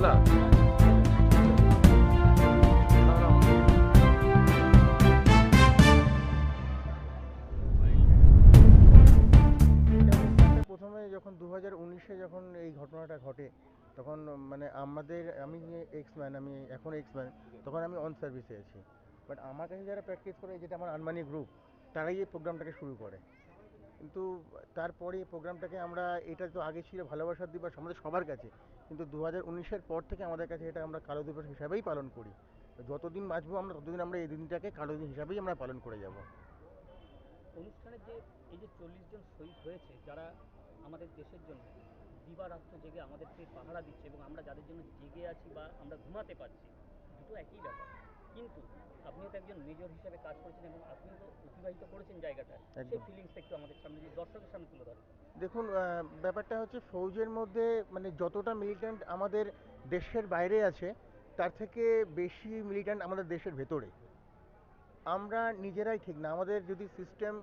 ইনশাল্লাহ প্রথমে যখন দু হাজার উনিশে যখন এই ঘটনাটা ঘটে, তখন মানে আমাদের, আমি এক্স ম্যান আমি এখন এক্স ম্যান তখন আমি অন সার্ভিসে আছি। বাট আমার কাছে যারা প্র্যাকটিস করে, যেটা আমার আনমানি গ্রুপ তারাই এই প্রোগ্রামটাকে শুরু করে। কিন্তু তারপরে প্রোগ্রামটাকে আমরা, এটা তো আগে ছিল ভালোবাসার দিবস আমাদের সবার কাছে। কিন্তু দু হাজার উনিশের পর থেকে আমাদের কাছে এটা আমরা কালো দিবস হিসাবেই পালন করি। যতদিন বাঁচবো আমরা, ততদিন আমরা এই দিনটাকে কালো দিন হিসাবেই আমরা পালন করে যাব। অনুষ্ঠানের যে, এই যে চল্লিশ জন শহীদ হয়েছে, যারা আমাদের দেশের জন্য দিবারাত্র জেগে আমাদেরকে পাহারা দিচ্ছে এবং আমরা যাদের জন্য জেগে আছি বা আমরা ঘুমাতে পারছি, দুটো একই ব্যাপার। কিন্তু আপনিও তো একজন মেজর হিসেবে কাজ করেছেন এবং আপনিও তো অতিবাহিত করেছেন জায়গাটা সেই। ফিলিংসটা একটু আমাদের সামনে যে দর্শকের সামনে তুলে ধরেন। দেখুন ব্যাপারটা হচ্ছে ফৌজের মধ্যে মানে যতটা মিলিট্যান্ট আমাদের দেশের বাইরে আছে তার থেকে বেশি মিলিট্যান্ট আমাদের দেশের ভেতরে। আমরা নিজেরাই ঠিক না। আমাদের যদি সিস্টেম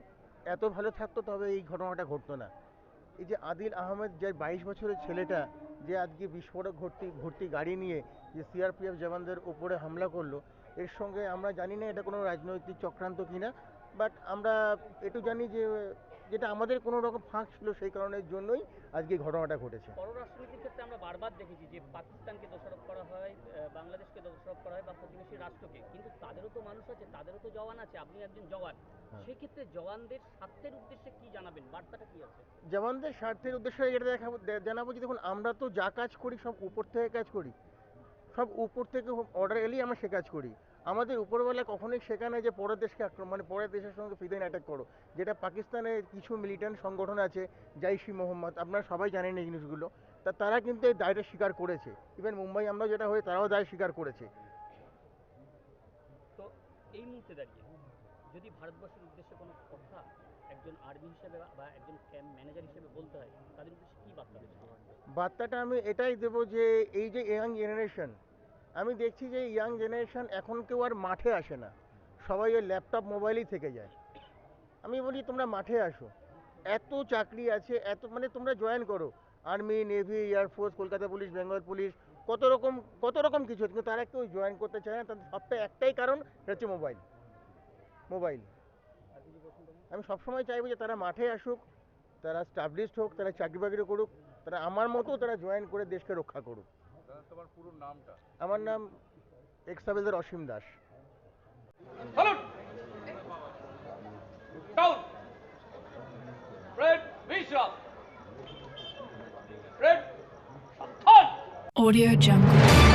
এত ভালো থাকতো তবে এই ঘটনাটা ঘটতো না। এই যে আদিল আহমেদ যে বাইশ বছরের ছেলেটা যে আজকে বিস্ফোরক ভর্তি ভর্তি গাড়ি নিয়ে যে সিআরপিএফ জওয়ানদের উপরে হামলা করল এর সঙ্গে আমরা জানি না এটা কোনো রাজনৈতিক চক্রান্ত কিনা বাট আমরা একটু জানি যে যেটা আমাদের কোনো রকম ফাঁক ছিল সেই কারণের জন্যই আজকে ঘটনাটা ঘটেছে। পররাষ্ট্রনীতির ক্ষেত্রে আমরা বারবার দেখেছি যে পাকিস্তানকে দোষারোপ করা হয় বাংলাদেশকে দোষারোপ করা হয় বা প্রতিবেশী রাষ্ট্রকে। কিন্তু তাদেরও তো মানুষ আছে তাদেরও তো জওয়ান আছে আপনি একজন জওয়ান। হ্যাঁ। সেক্ষেত্রে জওয়ানদের স্বার্থের উদ্দেশ্যে কি জানাবেন? বার্তাটা কি আছে? জওয়ানদের স্বার্থের উদ্দেশ্যে এটা দেখাবো জানাব যে দেখুন আমরা তো যা কাজ করি সব উপর থেকে কাজ করি। সব উপর থেকে অর্ডার এলেই আমরা সে কাজ করি। আমাদের উপরবেলা কখনোই শেখানো যে পরের দেশকে আক্রমণ মানে পরের দেশের সঙ্গে ফিদেন অ্যাটাক করো। যেটা পাকিস্তানের কিছু মিলিটেন্ট সংগঠন আছে জাইশি মোহাম্মদ আপনারা সবাই জানেন এই জিনিসগুলো। তা তারা কিন্তু এই দায়টা স্বীকার করেছে। ইভেন মুম্বাই আমরা যেটা হয়ে তারাও দায় স্বীকার করেছে। তো এই মুহূর্তে দাঁড়িয়ে যদি ভারতবর্ষের উদ্দেশ্যে কোনো কথা একজন আর্মি হিসেবে বা একজন ক্যাম্প ম্যানেজার হিসেবে বলতে হয় তাদের উদ্দেশ্যে কি বার্তা বার্তাটা আমি এটাই দেবো যে এই যে ইয়াং জেনারেশন আমি দেখছি যে ইয়াং জেনারেশন এখন কেউ আর মাঠে আসে না। সবাই ওই ল্যাপটপ মোবাইলেই থেকে যায়। আমি বলি, তোমরা মাঠে আসো। এত চাকরি আছে, এত মানে তোমরা জয়েন করো। Army navy air force Kolkata police Bengal police, কত রকম কত রকম কিছু কিন্তু তারা কেউ জয়েন করতে চায় না। তাদের সবটা একটাই কারণ হচ্ছে মোবাইল মোবাইল? আমি সবসময় চাইব যে তারা মাঠে আসুক, তারা স্টাবলিশড হোক, তারা চাকরি বাকরি করুক, তারা আমার মতো তারা জয়েন করে দেশকে রক্ষা করুক। আমার নাম এক্সাবেলদার অসীম দাস। Audio Jungle.